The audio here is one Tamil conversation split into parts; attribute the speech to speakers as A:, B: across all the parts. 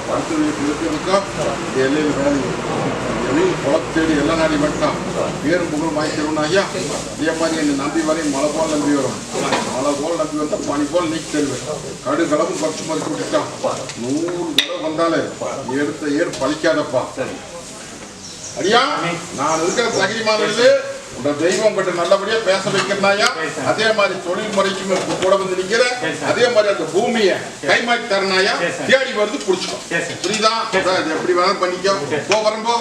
A: கெடுக்கிறதுக்கோ அடுத்து இந்த வேலை எல்லையில் குளத்து தேடி எல்லா நாடி மட்டும் பேரும் புகழும் வாங்கிக்கிறோம் ஐயா இதே. மாதிரி என்னை நம்பி வரையும் மழை போல் நம்பி வரும் மழை போல் நம்பி வந்தா பனி போல் நீக்கி தருவேன் கடு கலவும் மறுத்து விட்டுட்டான் நூறு தடவை வந்தாலே எடுத்த ஏறு பழிக்காதப்பா ஐயா நான் இருக்கிற தகிரிமானில் உங்க தெய்வம் கிட்ட நல்லபடியா பேச வைக்கிறனாயா? அதே மாதிரி தொழில் முறைக்கும் கூட வந்து நிக்கிற அதே மாதிரி அந்த பூமியை கைமாற்றி தரனாயா? தேடி வருது புடிச்சுக்கோ. புரியுதா? எப்படி வேணாலும் பண்ணிக்கோ. போ வரம்போ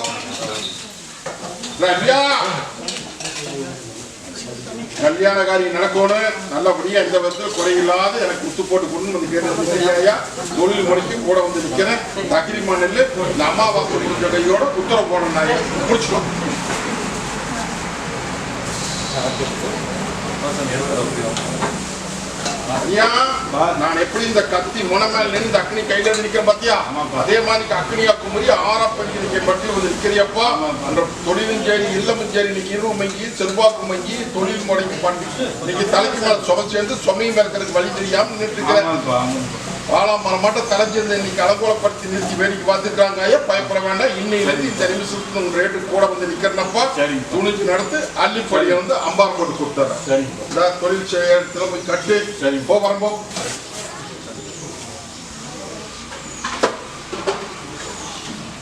A: கல்யாண காரியம் நடக்கணும். நல்லபடியா எந்த விதத்துல குறையில்லாத எனக்கு குத்து போட்டு கொண்டு வந்து கேட்டு தொழில் முறைக்கு கூட வந்து நிக்கிறேன். தகிரி மண்ணில் இந்த அம்மாவாசை உத்தரவு போடணும் முடிச்சுக்கோ நான் எப்படி இந்த கத்தி முனை மேல நின்று அக்னி கையில நிக்கிறேன் பாத்தியா? அதே மாதிரி அக்னியா குமரி ஆறாப்பஞ்சு நீங்க பற்றி வந்து நிக்கிறியப்பா அந்த தொழிலும் சரி இல்லமும் சரி இன்னைக்கு இருவு மங்கி செல்வாக்கு மங்கி தொழில் முறைக்கு பண்ணி இன்னைக்கு தலைக்கு மேல சும சேர்ந்து சுமையும் இருக்கிறதுக்கு வழி தெரியாம நின்றுட்டு இருக்கிறேன். வாழாம் மரம் மட்டும் தலைஞ்சிருந்த இன்னைக்கு அலங்கோலப்படுத்தி நிறுத்தி வேடிக்கை பார்த்துட்டாங்க ஐயா பயப்பட வேண்டாம். இன்னையிலேருந்து இந்த நிமிஷத்துக்கு உங்க ரேட்டு கூட வந்து நிக்கிறனப்பா. துணிச்சு நடத்து அள்ளிப்படியை வந்து அம்பார் போட்டு கொடுத்துறேன். இந்த தொழில் செய்ய இடத்துல போய் கட்டு. போ வரம்போ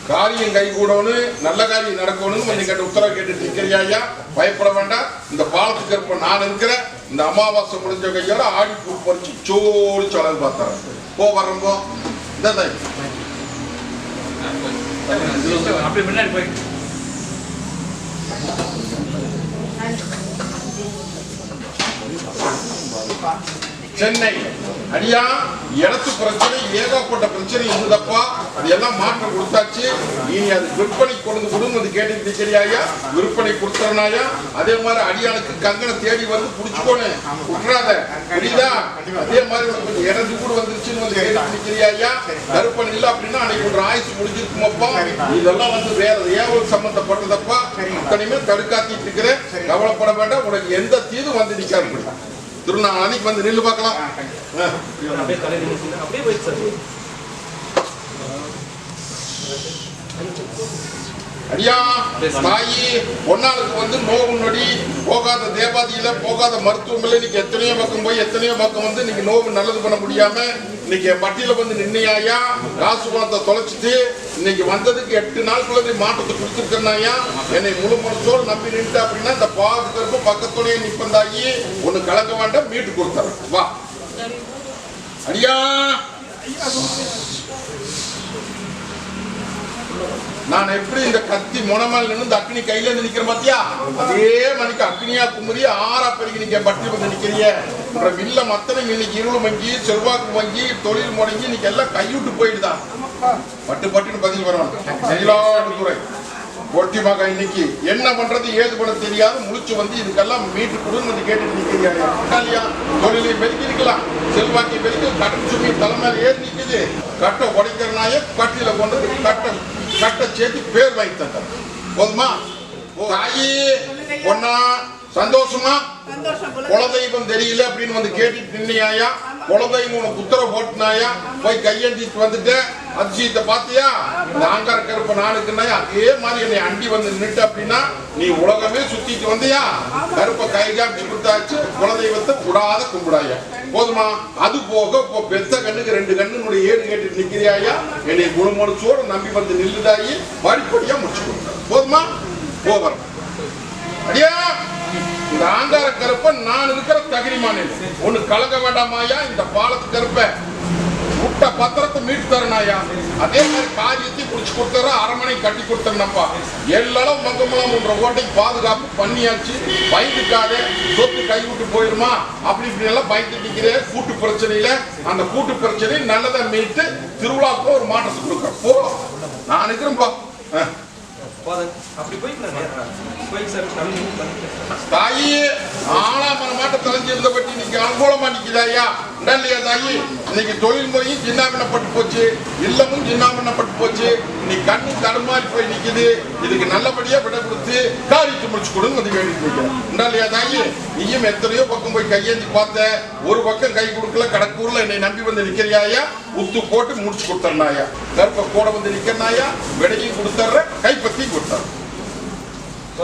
A: காரியம் கை கூடணும் நல்ல காரியம் நடக்கணும்னு கொஞ்சம் கேட்ட உத்தரவு கேட்டு நிக்கிறியா ஐயா? பயப்பட வேண்டாம். இந்த பாலத்துக்கு இருப்ப நான் இருக்கிறேன். இந்த அமாவாசை முடிஞ்ச கையோட ஆடி பூ பறிச்சு சோடி சொலவு பார்த்தாரு போ வரம்போ இந்த தாய்
B: அப்படியே முன்னாடி போய்.
A: சென்னை. அடியா இடத்து பிரச்சனை ஏகப்பட்ட பிரச்சனை இருந்ததப்பா? அது எல்லாம் மாற்றம் கொடுத்தாச்சு. இனி அது விற்பனை கொண்டு கொடுன்னு வந்து கேட்டுக்கிட்டு இருக்கிறியாயா விற்பனை கொடுத்தனாயா அதே மாதிரி அடியானுக்கு கங்கனை தேடி வந்து புடிச்சுக்கோணும் விட்டுறாத புரியுதா? அதே மாதிரி கொஞ்சம் இடத்து கூட வந்துருச்சுன்னு வந்து கேட்டு இருக்கிறியாயா கருப்பன் இல்லை அப்படின்னா அன்னைக்கு ஒரு ஆயுசு முடிஞ்சிருக்குமப்பா. இதெல்லாம் வந்து வேற ஏவல் சம்பந்தப்பட்டதப்பா. அத்தனையுமே தடுக்காத்திட்டு இருக்கிறேன். கவலைப்பட வேண்டாம். உனக்கு எந்த தீது வந்து நிற்காது திருநாள் அன்னைக்கு வந்து நில்லு பார்க்கலாம்.
B: அப்படியே போயிடுச்சு
A: ஐயா தாயி பொன்னாளுக்கு வந்து நோவு நொடி போகாத தேவாதியில போகாத மருத்துவமில்ல இன்னைக்கு எத்தனையோ பக்கம் போய் எத்தனையோ பக்கம் வந்து இன்னைக்கு நோவு நல்லது பண்ண முடியாம இன்னைக்கு என் பட்டியல வந்து நின்னையாயா? காசு பணத்தை தொலைச்சிட்டு இன்னைக்கு வந்ததுக்கு எட்டு நாளுக்குள்ள நீ மாற்றத்தை கொடுத்துருக்கனாயா என்னை முழு மனசோடு நம்பி நின்று அப்படின்னா இந்த பாதுகாப்பு பக்கத்துடைய நிப்பந்தாயி ஒண்ணு கலக்க வேண்டாம் மீட்டு கொடுத்துறேன். வா. அடியா நான் எப்படி இந்த கத்தி முனமல் நின்று இந்த அக்னி கையில இருந்து நிக்கிறேன் பாத்தியா? அதே மணிக்கு அக்னியா குமரி ஆறா பெருகி நீங்க பட்டி வந்து நிக்கிறீங்க வில்ல மத்தனை இன்னைக்கு இருள் மங்கி செல்வாக்கு மங்கி தொழில் முடங்கி இன்னைக்கு எல்லாம் கைவிட்டு போயிடுதான் பட்டு பட்டுன்னு பதில் வரணும் செயலாளர் துறை ஒட்டி மகன் இன்னைக்கு என்ன பண்றது ஏது பண்ண தெரியாது. முழிச்சு வந்து இதுக்கெல்லாம் மீட்டு கொடுன்னு கேட்டு கேட்டுட்டு தொழிலை பெருக்கி இருக்கலாம். செல்வாக்கை பெருக்கி கட்டு சுமி தலைமையில் ஏறி நிக்குது. கட்டை உடைக்கிறனாயே கட்டில கொண்டு வந்து கட்டை சேர்த்து பேர் வாங்கி தந்தார் போதுமா? தாயி பொண்ணா சந்தோஷமா? குலதெய்வம் தெரியல அப்படின்னு வந்து கேட்டுட்டு நின்னையாயா? குலதெய்வம் உனக்கு உத்தரவு போட்டுனாயா? போய் கையெழுத்திட்டு வந்துட்டு அதிசயத்தை பாத்தியா இந்த ஆங்கார கருப்ப நானுக்குனாயா அதே மாதிரி என்னை அண்டி வந்து நின்னுட்டு அப்படின்னா நீ உலகமே சுத்திட்டு வந்தியா? கருப்ப கை காமிச்சு கொடுத்தாச்சு. குலதெய்வத்தை கூடாத கும்பிடாயா? போதுமா? அது போக இப்போ பெத்த கண்ணுக்கு ரெண்டு கண்ணுனுடைய ஏடு கேட்டு நிக்கிறியாயா? என்னை குணமனசோடு நம்பி வந்து நில்லுதாயி படிப்படியா முடிச்சு போதுமா? போகிறேன் அடியா? இந்த ஆங்கார கருப்ப நான் இருக்கிற தகிரிமானே ஒண்ணு கலங்க வேண்டாமாயா இந்த பாலத்து கருப்ப முட்டை பத்திரத்தை மீட்டு தரணாயா அதே மாதிரி காரியத்தையும் புடிச்சு கொடுத்தற அரமனை கட்டி கொடுத்தனப்பா எல்லாம் மங்கமலம் என்ற ஓட்டைக்கு பாதுகாப்பு பண்ணியாச்சு. பயந்துக்காதே சொத்து கைவிட்டு போயிருமா? அப்படி இப்படி எல்லாம் பயந்து கூட்டு பிரச்சனையில. அந்த கூட்டு பிரச்சனை நல்லதை மீட்டு திருவிழாவுக்கு ஒரு மாற்றத்தை கொடுக்க போ. நான்
B: இருக்கிறேன்ப்பா
A: தாயி ஆனா மன மாட்ட தலைஞ்சிருந்த பற்றி இன்னைக்கு அனுகூலமா நிக்குதாயா உண்டா இல்லையா தாயி? இன்னைக்கு தொழில் முறையும் சின்னாபின்னப்பட்டு போச்சு. இல்லமும் சின்னாபின்னப்பட்டு போச்சு. நீ கண்ணு தடுமாறி போய் நிக்குது. இதுக்கு நல்லபடியா விட கொடுத்து காரியத்தை முடிச்சு கொடுன்னு வந்து வேண்டிட்டு இருக்கேன். உண்டா இல்லையா தாயி? நீயும் எத்தனையோ பக்கம் போய் கையேந்தி பார்த்த. ஒரு பக்கம் கை கொடுக்கல கடக்கூர்ல என்னை நம்பி வந்து நிக்கிறியாயா உத்து போட்டு முடிச்சு கொடுத்தர்னாயா கருப்ப கூட வந்து நிக்கிறனாயா விடையும் கொடுத்துட்ற கைப்பத்தியும்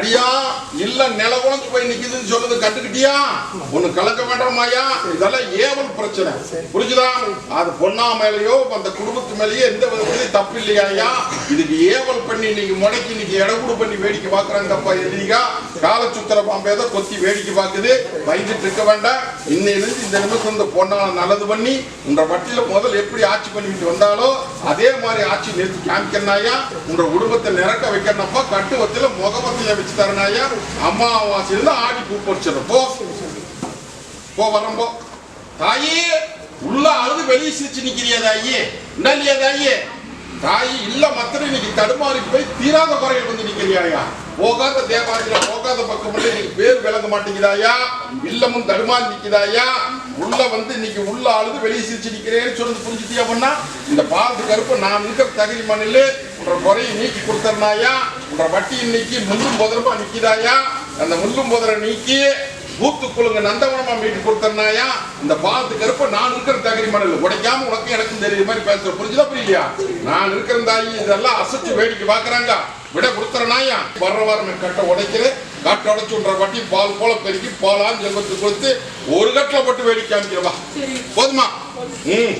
A: அடியா இல்ல நில உழைஞ்சு போய் நிக்குதுன்னு சொல்லுது கண்டுக்கிட்டியா ஒண்ணு கலக்க வேண்டாமாயா இதெல்லாம் ஏவல் பிரச்சனை. புரிஞ்சுதா? அது பொண்ணா மேலயோ அந்த குடும்பத்து மேலயோ எந்த விதத்திலையும் தப்பு இல்லையாயா இதுக்கு ஏவல் பண்ணி நீங்க முடக்கி இன்னைக்கு இடகுடு பண்ணி வேடிக்கை பாக்குறாங்கப்பா எதிரிகா. கால சுத்திர பாம்பேத கொத்தி வேடிக்கை பார்க்குது. பயந்துட்டு இருக்க வேண்டாம். இன்னையிலிருந்து இந்த நிமிஷம் இந்த பொண்ணால நல்லது பண்ணி உங்க வட்டியில முதல்ல எப்படி ஆட்சி பண்ணிட்டு வந்தாலோ அதே மாதிரி ஆட்சி நிறுத்தி காமிக்கிறனாயா உங்க குடும்பத்தை நிறக்க வைக்கிறனப்பா கட்டுவத்தில முகவத்தில வச்சு தரனாயா அம்மாவாசையில ஆடி பூ போ. போ வரம்போ தாயே உள்ள அழுது வெளியே சிரிச்சு நிக்கிறியா தாயே? இல்லையா தாயி? இல்ல மத்திர இன்னைக்கு தடுமாறி போய் தீராத குறைகள் வந்து நிக்கிறியாயா போகாத தேவாலயத்துல போகாத பக்கம் இன்னைக்கு பேர் விளங்க மாட்டேங்குதாயா இல்லமும் தடுமாறி நிக்கிறாயா உள்ள வந்து இன்னைக்கு உள்ள அழுது வெளியே சிரிச்சு நிக்கிறேன்னு சொல்லி புரிஞ்சுட்டியா பண்ணா? இந்த பாலத்து கருப்பு நான் இருக்கிற தகுதி மண்ணில் உன்ற குறையை நீக்கி கொடுத்தர்னாயா? உன்ற வட்டி இன்னைக்கு முள்ளும் புதரமா நிக்குதாயா? அந்த முள்ளும் புதரை நீக்கி பூத்துக்குழுங்க நந்தவனமா மீட்டு கொடுத்தனாயா இந்த பாலத்து கருப்ப நான் இருக்கிற தகுதி மணல். உடைக்காம உனக்கு எனக்கும் தெரியுற மாதிரி பேசுற. புரிஞ்சுதா புரியலையா? நான் இருக்கிற தாயி. இதெல்லாம் அசைச்சு வேடிக்கை பாக்குறாங்க விட கொடுத்துறனாயா வர்ற வாரம் கட்டை உடைக்கிறேன். கட்டை உடைச்சு விட்ற வட்டி பால் போல பெருக்கி பாலான்னு செல்வத்துக்கு கொடுத்து ஒரு கட்டில போட்டு வேடிக்கை காமிக்கிறவா. போதுமா? ம்.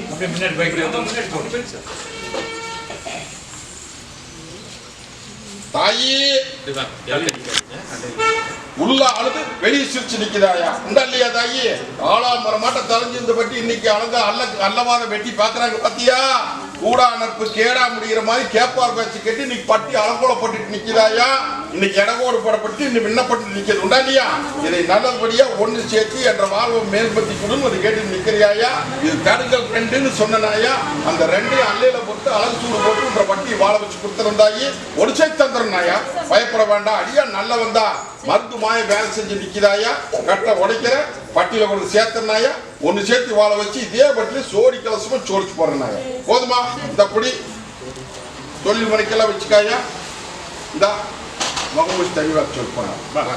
C: அப்படியே முன்னாடி
B: இப்படி
C: பைக்ல
B: வந்தா முன்னாடி போங்க. போயிடுச்சு சார்.
A: தாயி
B: இப்படி வாங்க.
A: உள்ள அழுது வெளியே சிரிச்சு நிக்குதாயா உண்டா இல்லையா தாயி? ஆளா மரமாட்ட தலைஞ்சிருந்த பட்டி இன்னைக்கு அழக அல்ல அல்லவாத வெட்டி பாக்குறாங்க பாத்தியா? கூடா நட்பு கேடா முடிகிற மாதிரி கேப்பார் பேச்சு கட்டி இன்னைக்கு பட்டி அலங்கோல போட்டுட்டு நிக்குதாயா இன்னைக்கு இடகோடு போடப்பட்டு இன்னும் விண்ணப்பட்டு நிக்கிறது உண்டா இல்லையா இதை நல்லபடியா ஒன்று சேர்த்து என்ற வாழ்வை மேம்படுத்தி கொடுன்னு அது கேட்டு நிக்கிறியாயா இது தடுங்கள் ரெண்டுன்னு சொன்னனாயா? அந்த ரெண்டையும் அல்லையில போட்டு அழகு சூடு போட்டு உன்ற பட்டி வாழ வச்சு கொடுத்துருந்தாயி ஒரு சேர்த்து தந்துருந்தாயா பயப்பட வேண்டாம். அடியா நல்ல வந்தா மருந்து மாய வேலை செஞ்சு நிற்கிறாயா கட்டை உடைக்கிற பட்டியல கொண்டு சேர்த்தனாயா ஒன்று சேர்த்து வாழ வச்சு இதே பட்டியல சோடி கலசமும் சோடிச்சு போடுறனாயா? போதுமா? இந்த குடி தொழில் முறைக்கெல்லாம் வச்சுக்காயா? இந்த முகம் தனிவாக தெளிவா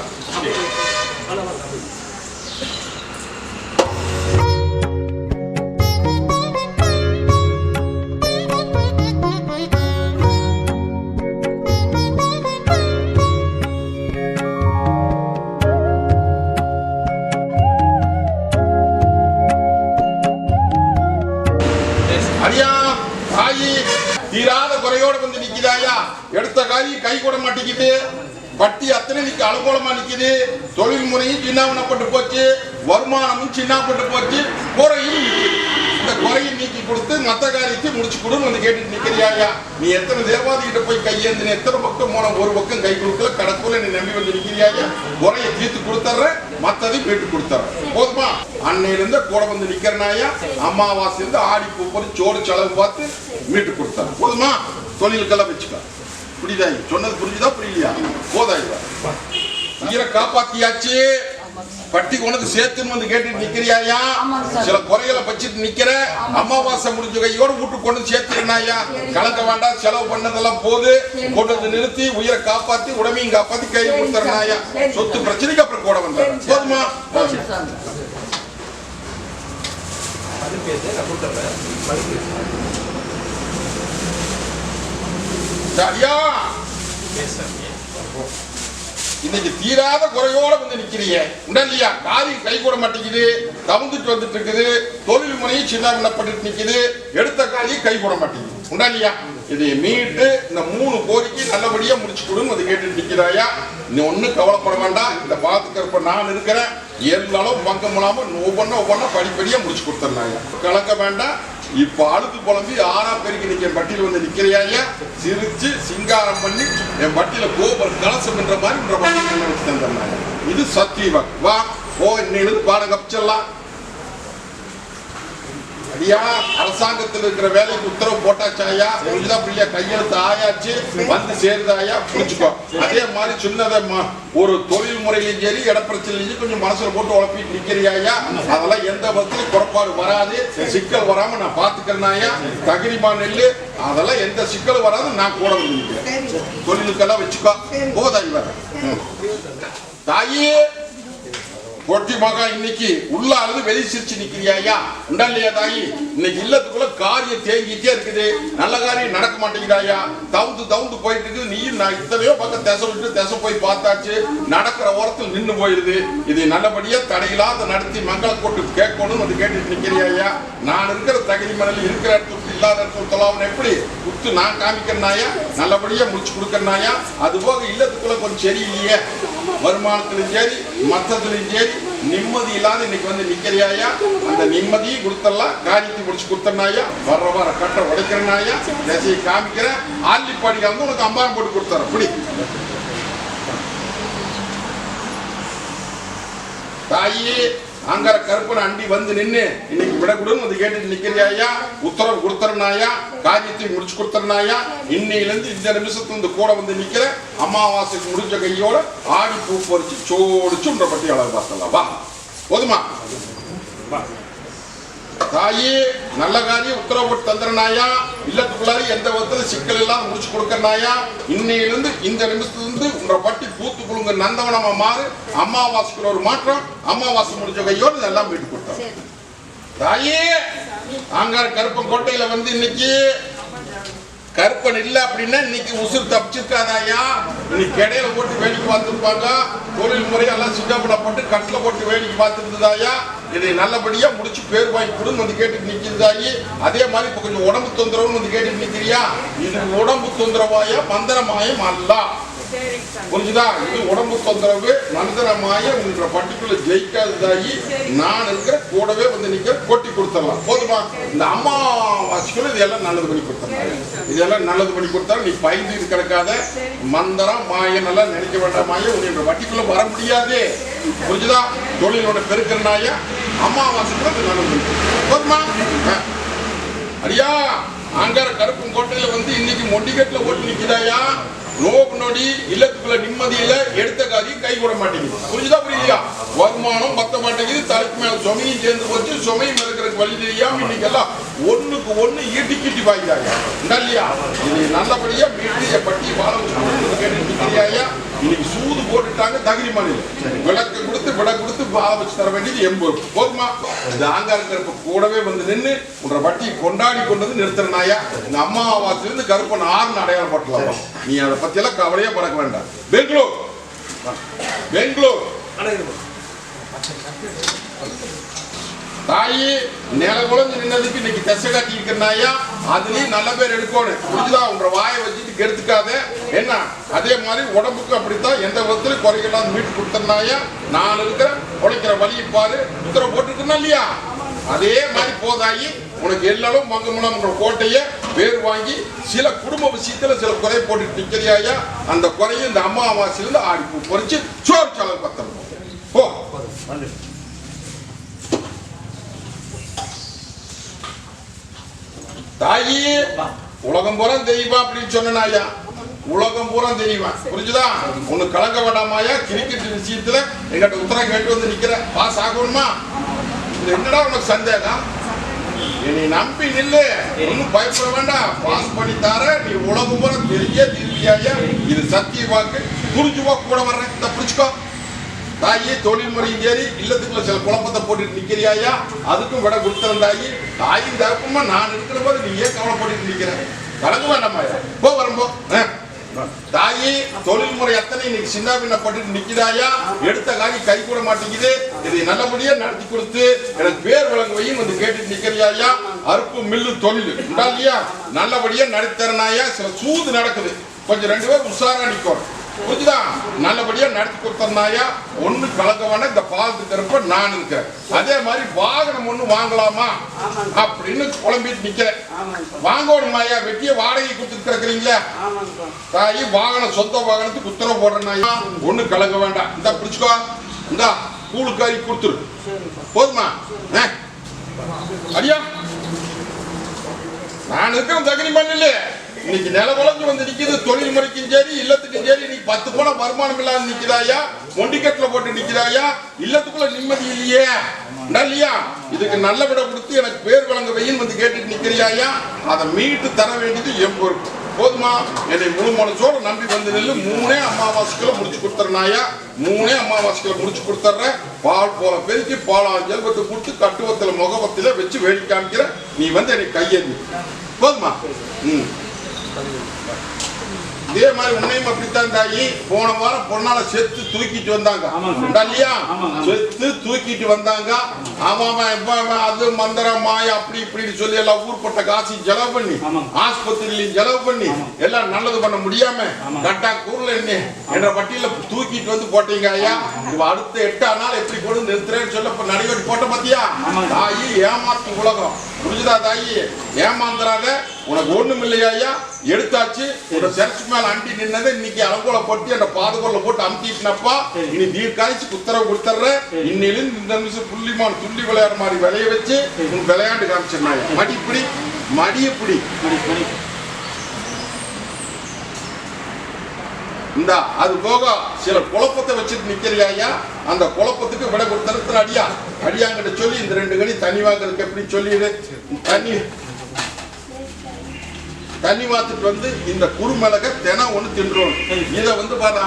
A: தொழில் முறையும் சின்னாவனப்பட்டு போச்சு வருமானமும் சின்னாப்பட்டு போச்சு குறையும் இந்த குறையை நீக்கி கொடுத்து மத்த காரியத்தை முடிச்சு கொடுன்னு வந்து கேட்டுட்டு நிக்கிறியாயா நீ எத்தனை தேவாதிகிட்ட போய் கையேந்தின எத்தனை பக்கம் போன ஒரு பக்கம் கை கொடுக்கல கடக்குள்ள நீ நம்பி வந்து நிக்கிறியாயா குறையை தீர்த்து கொடுத்துட்ற மத்ததையும் மீட்டு கொடுத்துட்ற போதுமா? அன்னையிலிருந்து கூட வந்து நிக்கிறனாயா அமாவாசை இருந்து ஆடி பூ போட்டு சோறு செலவு பார்த்து மீட்டு கொடுத்தாரு போதுமா? தொழிலுக்கெல்லாம் வச்சுக்க. புரியுதா? சொன்னது புரிஞ்சுதா புரியலையா? போதா உயிரை காப்பாத்தியாச்சு பட்டி உனக்கு சேர்த்துன்னு வந்து கேட்டுட்டு நிக்கிறியாயா. சில குறைகளை வச்சுட்டு நிக்கிற அமாவாசை முடிஞ்ச கையோட வீட்டு கொண்டு வந்து சேர்த்துருனாயா கலக்க வேண்டாம் செலவு பண்ணதெல்லாம் போது கொண்டு வந்து நிறுத்தி உயிரை காப்பாத்தி உடமையும் காப்பாத்தி
D: சார்.
A: கொடுத்துறனாயா சொத்து. பிரச்சனைக்கு அப்புறம் கூட
D: சார்.
A: போதுமா. சரியா. இன்னைக்கு தீராத குறையோட வந்து நிக்கிறீங்க. உண்டா இல்லையா? காரியம் கை கூட மாட்டேங்குது. தவுந்துட்டு வந்துட்டு இருக்குது. தொழில் முறையும் சின்ன பண்ணப்பட்டு நிக்குது. எடுத்த காரியம் கை கூட மாட்டேங்குது. உண்டா இல்லையா? இதை மீட்டு இந்த மூணு கோரிக்கை நல்லபடியா முடிச்சு கொடுன்னு அதை கேட்டு நிக்கிறாயா? நீ ஒன்றும் கவலைப்பட வேண்டாம். இந்த பாத்துக்கிறப்ப நான் இருக்கிறேன். இருந்தாலும் பங்கம் இல்லாம ஒவ்வொன்றா ஒவ்வொன்றா படிப்படியா முடிச்சு கொடுத்துருந்தாங்க கலக்க வேண்டாம். இப்ப அழுது புலம்பி ஆறா பெருக்கி நிக்க என் வந்து நிக்கிறையா சிரிச்சு சிங்காரம் பண்ணி என் பட்டியல கோபர் கலசம் என்ற மாதிரி தந்தாங்க இது சத்தியவாக் வா ஓ இன்னையிலிருந்து பாடம் கப்பிச்சிடலாம் ஐயா அரசாங்கத்தில் இருக்கிற வேலைக்கு உத்தரவு போட்டாச்சாயா புரிஞ்சுதா புரியா கையெழுத்து ஆயாச்சு. வந்து சேருதாயா புரிச்சுக்கோ அதே மாதிரி சின்னதை ஒரு தொழில் முறையிலும் சரி இடப்பிரச்சனையும் கொஞ்சம் மனசுல போட்டு உழப்பிட்டு நிக்கிறியாயா அதெல்லாம் எந்த விதத்திலும் குறைபாடு வராது. சிக்கல் வராம நான் பாத்துக்கிறேனாயா தகிரிமா நெல்லு. அதெல்லாம் எந்த சிக்கலும் வராது. நான் கூட தொழிலுக்கெல்லாம் வச்சுக்கோ. போதா இவர தாயே பொட்டி மகா இன்னைக்கு உள்ள அழுது வெளி சிரிச்சு நிக்கிறியா உண்டா இல்லையா தாயி இன்னைக்கு இல்லத்துக்குள்ள காரியம் தேங்கிட்டே இருக்குது. நல்ல காரியம் நடக்க மாட்டேங்கிறாயா தவுந்து தவுந்து போயிட்டு இருக்குது நீ நான் இத்தனையோ பக்கம் திசை விட்டு திசை போய் பார்த்தாச்சு. நடக்கிற ஓரத்தில் நின்று போயிருது. இது நல்லபடியா தடையில்லாத நடத்தி மங்கள கோட்டு கேட்கணும் வந்து கேட்டுட்டு நிக்கிறியா நான் இருக்கிற தகுதி மணல் இருக்கிற இடத்துல இல்லாத இடத்துல தொலாவன் எப்படி குத்து நான் காமிக்கிறனாயா நல்லபடியா முடிச்சு கொடுக்கறனாயா அது போக இல்லத்துக்குள்ள கொஞ்சம் சரியில்லையே வருமானத்திலும் சரி மற்றதுலையும் சரி நிம்மதி இல்லாத இன்னைக்கு வந்து நிக்கிறியாயா? அந்த நிம்மதியும் கொடுத்துடலாம் காரியத்தை முடிச்சு கொடுத்தனாயா? வர்ற வர கட்ட உடைக்கிறனாயா? திசையை காமிக்கிறேன் ஆள்ளிப்பாடிக்கு வந்து உனக்கு அம்பாரம் போட்டு கொடுத்துறேன். புடி. தாயே அங்கர கருப்பன் அண்டி வந்து நின்று இன்னைக்கு விடக்கூடாதுன்னு வந்து கேட்டு நிக்கிறியாயா உத்தரவு கொடுத்துறனாயா காரியத்தை முடிச்சு கொடுத்துறனாயா இன்னையிலிருந்து இந்த நிமிஷத்துல இருந்து கூட வந்து நிக்கிற அமாவாசைக்கு முடிஞ்ச கையோட ஆடி பூ பறிச்சு சோடிச்சு உன்ற பட்டி அளவு பார்த்தலாம் வா. போதுமா? தாயி நல்ல காரியம் உத்தரவு போட்டு தந்துறனாயா இல்லத்துக்குள்ளார எந்த விதத்துல சிக்கல் எல்லாம் முடிச்சு கொடுக்கறனாயா? இன்னையிலிருந்து இந்த நிமிஷத்துல இருந்து உன்ற பட்டி பூத்து குழுங்க நந்தவனமா மாறு அமாவாசைக்கு ஒரு மாற்றம் அமாவாசை முடிஞ்ச கையோடு இதெல்லாம் வீட்டு கொடுத்தாங்க தாயே ஆங்கார கருப்பன் கோட்டையில வந்து இன்னைக்கு கருப்பன் இல்ல அப்படின்னா இன்னைக்கு உசுறு தப்பிச்சிருக்காதாயா? இன்னைக்கு இடையில போட்டு வேடிக்கை பார்த்துருப்பாங்க. தொழில் முறையெல்லாம் சிங்கப்பட போட்டு கட்டில போட்டு வேடிக்கை பார்த்துருந்ததாயா? இதை நல்லபடியா முடிச்சு பேர் வாங்கி கொடுன்னு வந்து கேட்டு நிக்கிறதாயி. அதே மாதிரி இப்ப கொஞ்சம் உடம்பு தொந்தரவுன்னு வந்து கேட்டு நிக்கிறியா? இது உடம்பு தொந்தரவாய மந்திரமாயம் அல்ல. புரிஞ்சுதா? இது உடம்பு தொந்தரவு மந்திரமாய உன்ற பட்டிக்குள்ள ஜெயிக்காததாகி நான் இருக்கிற கூடவே வந்து நிக்கிற கொட்டி கொடுத்துடலாம். போதுமா? இந்த அம்மாவாசிக்குள்ள இதெல்லாம் நல்லது பண்ணி கொடுத்துடலாம். இதெல்லாம் நல்லது பண்ணி கொடுத்தா நீ பயந்து இது கிடக்காத. மந்திரம் மாயம் எல்லாம் நினைக்க வேண்டாம் மாய. உன்னுடைய வட்டிக்குள்ள வர முடியாது. புரிஞ்சுதா? தொழிலோட பெருக்கிறனாய அம்மாவாசைக்குள்ள கூட நல்லது போதுமா? அடியா அங்கார கருப்பும் கோட்டையில வந்து இன்னைக்கு மொண்டிகட்டுல ஓட்டு நிக்குதாயா? நோக்கு நொடி இல்லத்துக்குள்ள நிம்மதி இல்ல எடுத்த காதி கை கூட மாட்டேங்குது. புரிஞ்சுதா புரியுதா? வருமானம் பத்த மாட்டேங்குது தலைக்கு மேல சுமையும் சேர்ந்து போச்சு சுமையும் இருக்கிறதுக்கு வழி தெரியாம இன்னைக்கு எல்லாம் ஒண்ணுக்கு ஒண்ணு ஈட்டி வாங்கிட்டாங்க இல்லையா? இது நல்லபடியா மீட்டு பட்டி வாழ கேட்டு நிக்கிறியாயா இன்னைக்கு சூது போட்டுட்டாங்க தகுதி மாநிலம் விளக்கு கொடுத்து விட கொடுத்து வாழ வச்சு தர வேண்டியது எண்பது. போதுமா? இந்த ஆங்கார கருப்பு கூடவே வந்து நின்று உன்ற வட்டி கொண்டாடி கொண்டு வந்து நிறுத்துறனாயா இந்த அம்மாவாசிலிருந்து கருப்பன் ஆறுன்னு அடையாளப்பட்டலாம் நீ அதை பத்தி எல்லாம் கவலையே பறக்க வேண்டாம். பெங்களூர். பெங்களூர். தாயி நில குழஞ்சு நின்னதுக்கு இன்னைக்கு தசை காட்டி இருக்கிறனாயா? அதுலயும் நல்ல பேர் எடுக்கணும். புரிஞ்சுதா? உங்க வாயை வச்சுட்டு கெடுத்துக்காத. என்ன? அதே மாதிரி உடம்புக்கு அப்படித்தான் எந்த விதத்துல குறைகளாம் மீட்டு கொடுத்தனாயா நான் இருக்கிற உழைக்கிற வழியை பாரு. உத்தரவு போட்டுருக்கணும் இல்லையா? அதே மாதிரி போதாயி உனக்கு எல்லாரும் மங்கமுனம்ன்ற கோட்டைய பேர் வாங்கி சில குடும்ப விஷயத்துல சில குறை போட்டுட்டு நிக்கிறியாயா? அந்த குறையும் இந்த அம்மாவாசையிலிருந்து ஆடி பொறிச்சு சோறு செலவு பத்தணும். போ. தாயி உலகம் பூரா தெய்வா அப்படின்னு சொன்னாயா உலகம் பூரா தெரியுமா புரிஞ்சுதா? ஒண்ணு கலக்க வேண்டாமாயா கிரிக்கெட் விஷயத்துல எங்கிட்ட உத்தரம் கேட்டு வந்து நிக்கிற பாஸ் ஆகணுமா? இது என்னடா உனக்கு சந்தேகம்? என்னை நம்பி நில்லு. ஒன்னும் பயப்பட வேண்டாம். பாஸ் பண்ணி தர. நீ உலகம் பூரா தெரிய திரும்பியாயா இது சத்திய வாக்கு. புரிஞ்சுவா கூட வர்றேன். இந்த புரிச்சுக்கோ தாயி தொழில் முறையும் சரி இல்லத்துக்குள்ள சில குழப்பத்தை போட்டுட்டு நிக்கிறியாயா? அதுக்கும் விட கொடுத்திருந்தாயி தாயும் தகப்பமா நான் இருக்கிற போது நீ ஏன் கவலைப்பட்டு நிக்கிறேன் வழங்க வேண்டாமாயா போ வரும்போ தாயி தொழில் முறை எத்தனை நீ சின்ன பின்ன நிக்கிறாயா? எடுத்த காய் கை கூட மாட்டேங்குது. இதை நல்லபடியா நடத்தி கொடுத்து எனக்கு பேர் வழங்குவையும் வந்து கேட்டு நிக்கிறியாயா? அறுப்பு மில்லு தொழில். உண்டா இல்லையா? நல்லபடியா நடத்தி தரனாயா சில சூது நடக்குது. கொஞ்சம் ரெண்டு பேரும் உஷாரா நிக்கணும். புரிஞ்சுதா? நல்லபடியா நடத்தி கொடுத்தனாயா ஒண்ணு கலக்க வேணாம் இந்த பால் இருக்கிறப்ப நான் இருக்கிறேன். அதே மாதிரி வாகனம் ஒண்ணு வாங்கலாமா? அப்படின்னு குழம்பிட்டு நிக்கிறேன். வாங்கணுமாயா வெட்டிய வாடகை கொடுத்துட்டு கிடக்குறீங்களா? தாயி வாகனம் சொந்த வாகனத்துக்கு உத்தரவு போடுறனாயா ஒண்ணு கலங்க வேண்டாம். இந்த பிடிச்சுக்கோ. இந்தா கூழுக்காரி கொடுத்துரு. போதுமா? அடியா? நான் இருக்கிற தகுதி பண்ணல இன்னைக்கு நில குழஞ்சு வந்து நிக்குது தொழில் முறைக்கும் சரி இல்லத்துக்கும் சரி இன்னைக்கு பத்து பணம் வருமானம் இல்லாம நிக்கிறாயா மொண்டிக்கட்டுல போட்டு நிக்கிறாயா இல்லத்துக்குள்ள நிம்மதி இல்லையே. இல்லையா? இதுக்கு நல்ல விட கொடுத்து எனக்கு பேர் வழங்க வையின்னு வந்து கேட்டுட்டு நிக்கிறியாயா? அதை மீட்டு தர வேண்டியது என் பொறுப்பு. போதுமா? என்னை முழு மனசோட நம்பி வந்து நெல்லு. மூணே அமாவாசைக்குள்ள முடிச்சு கொடுத்துறனாயா? மூணே அமாவாசைக்குள்ள முடிச்சு கொடுத்துட்றேன் பால் போல பெருக்கி பாலாஞ்சல் ஜெல்பத்தை கொடுத்து கட்டுவத்தில் முகவத்தில வச்சு வேடி காமிக்கிற நீ வந்து என்னை கையெழுத்து போதுமா? ம். இதே மாதிரி உன்னையும் அப்படித்தான் தாயி. போன வாரம் பொண்ணால செத்து தூக்கிட்டு வந்தாங்க. இல்லையா. செத்து தூக்கிட்டு வந்தாங்க. அவன் அது மந்திரம் மாய அப்படி இப்படின்னு சொல்லி எல்லாம் ஊர்பட்ட காசு செலவு பண்ணி. ஆஸ்பத்திரியிலையும் செலவு பண்ணி எல்லாம் நல்லது பண்ண முடியாம. கட்டா கூர்ல என்ன என்ற பட்டியல தூக்கிட்டு வந்து போட்டீங்க ஐயா. இவ அடுத்த எட்டா நாள் எப்படி கொண்டு நிறுத்துறேன்னு சொல்ல இப்ப நடிகர் போட்ட பாத்தியா. தாயி ஏமாத்து உலகம். புரிஞ்சுதா தாயி? ஏமாந்துறாத. உனக்கு ஒண்ணும் இல்லையா ஐயா? எடுத்தாச்சு. உன சர்ச் மேல அண்டி நின்னதை இன்னைக்கு அலங்கோல போட்டு அந்த பாதுகோல போட்டு அமுத்திட்டுனப்பா. இனி தீர்க்காய்ச்சி உத்தரவு கொடுத்துட்ற. இன்னிலிருந்து இந்த நிமிஷம் புள்ளிமான் துள்ளி விளையாடுற மாதிரி விளைய வச்சு. உன் விளையாண்டு காமிச்சிருந்தாங்க மடி இப்படி மடி இப்படி
D: மணி மணி
A: இந்த அது போக சில குழப்பத்தை வச்சுட்டு நிக்கிறியா ஐயா? அந்த குழப்பத்துக்கு விட கொடுத்தரத்துல அடியா. அடியாங்கிட்ட சொல்லி இந்த ரெண்டு கடி தண்ணி வாங்குறதுக்கு எப்படி சொல்லிடு? தண்ணி தண்ணி வாத்துட்டு வந்து இந்த குறுமிளக தினம் ஒண்ணு தின்றோம். இதை வந்து பாரு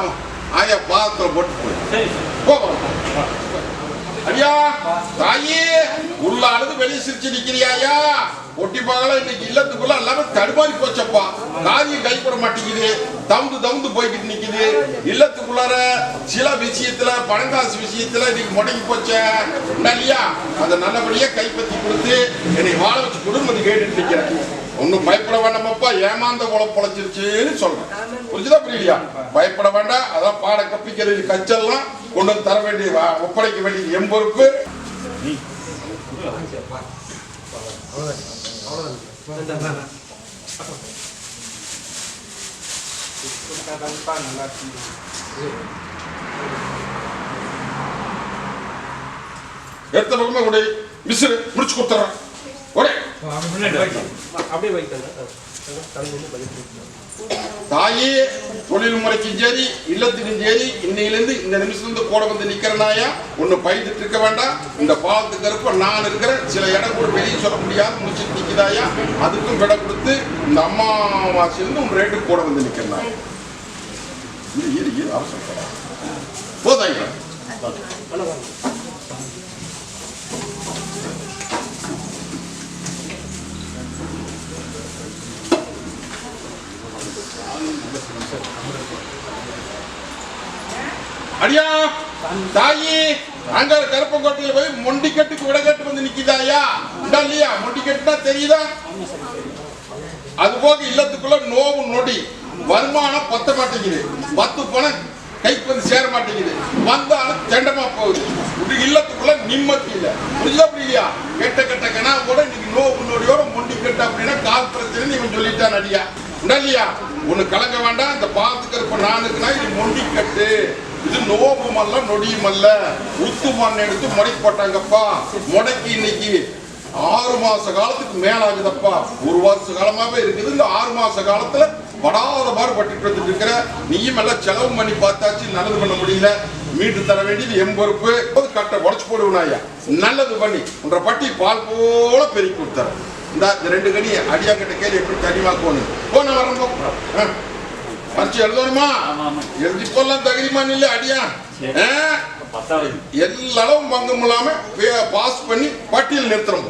A: ஆயா பாதத்துல போட்டு போய் போவோம் ஐயா தாயே உள்ள அழுது வெளியே சிரிச்சு நிக்கிறியாயா ஒட்டி பார்க்கலாம் இன்னைக்கு இல்லத்துக்குள்ள எல்லாமே தடுமாறி போச்சப்பா. காரியம் கைப்பட மாட்டேங்குது. தவுந்து தவுந்து போய்கிட்டு நிக்குது. இல்லத்துக்குள்ளார சில விஷயத்துல பணங்காசு விஷயத்துல இன்னைக்கு முடங்கி போச்சே. இல்லையா அதை நல்லபடியா கைப்பற்றி கொடுத்து என்னை வாழ வச்சு குடும்பத்தை கேட்டுட்டு நிக்கிறேன். ஒன்னும் பயப்பட வேண்டாமப்பா ஏமாந்த குலம் பொழைச்சிருச்சுன்னு சொல்றேன். புரிஞ்சுதா புரியலையா பயப்பட வேண்டாம் அதான் பாட கப்பிக்கிறது கச்செல்லாம் கொண்டு வந்து தர வேண்டிய வா- ஒப்படைக்க வேண்டியது. எம்பொறுப்பு
B: நல்லா
A: எடுத்த பக்கமே கூட மிஸ்ரு முடிச்சு கொடுத்துறேன். தாயே தொழில் முறைக்கும் சரி இல்லத்துக்கும் சரி இன்னையிலிருந்து இந்த நிமிஷம் இருந்து கூட வந்து நிக்கிறனாயா ஒண்ணு பயந்துட்டு இருக்க வேண்டாம். இந்த பாலத்துக்கு இருப்ப நான் இருக்கிறேன் சில இடம் கூட வெளியே சொல்ல முடியாது முடிச்சுட்டு நிக்குதாயா? அதுக்கும் விட கொடுத்து இந்த அம்மாவாசையிலிருந்து உன் ரேட்டு கூட வந்து நிக்கிறனா இரு இரு இரு அவசரம் போதாங்க அடியா தாயி அங்க கருப்பங்கோட்டையில போய் மொண்டிக்கட்டுக்கு விடகட்டு வந்து நிக்கிதாயா இந்தா இல்லையா மொண்டிக்கட்டுனா தெரியுதா? அது போக இல்லத்துக்குள்ள நோவு நொடி. வருமானம் பத்த மாட்டேங்குது. பத்து பணம் கைக்கு வந்து சேர மாட்டேங்குது. வந்தாலும் தெண்டமா போகுது. இல்லத்துக்குள்ள நிம்மதி இல்ல. புரியுதா புரியலையா? கெட்ட கெட்ட கனா கூட இன்னைக்கு நோவு நொடியோட மொண்டி கட்டு அப்படின்னா கால் பிரச்சனை இவன் சொல்லிட்டான் அடியா. உண்டா இல்லையா? ஒன்று கலங்க வேண்டாம் இந்த பாத்துக்கிறப்ப நானுக்குன்னா இது மொண்டி கட்டு இது நோவும் மல்ல நொடியும் அல்ல உத்து மண் எடுத்து முடக்கி போட்டாங்கப்பா. முடக்கி இன்னைக்கு ஆறு மாச காலத்துக்கு மேல ஆகுதப்பா. ஒரு வருஷ காலமாவே இருக்குது. இந்த ஆறு மாச காலத்துல படாத பாடுபட்டு வந்துட்டு இருக்கிற நீயும் எல்லாம் செலவு பண்ணி பார்த்தாச்சு நல்லது பண்ண முடியல. மீட்டு தர வேண்டியது எம்பொறுப்பு போது கட்டை உடச்சு போடுவனாயா நல்லது பண்ணி. உன்ற பட்டி பால் போல பெருக்கி கொடுத்தாரு இந்த ரெண்டு கடி அடியாங்கிட்ட கேள்வி எப்படி தனிவாக்கணும் போன. வரணும் பரிச்சு எழுதணுமா?
D: ஆமா ஆமா.
A: எழுதி போடலாம் தகுதிமா இல்ல அடியா.
D: சரி.
A: ஆ?
D: பத்தாவது.
A: எல்லா அளவும் பங்கம் இல்லாம பாஸ் பண்ணி பட்டியல் நிறுத்துறோம்.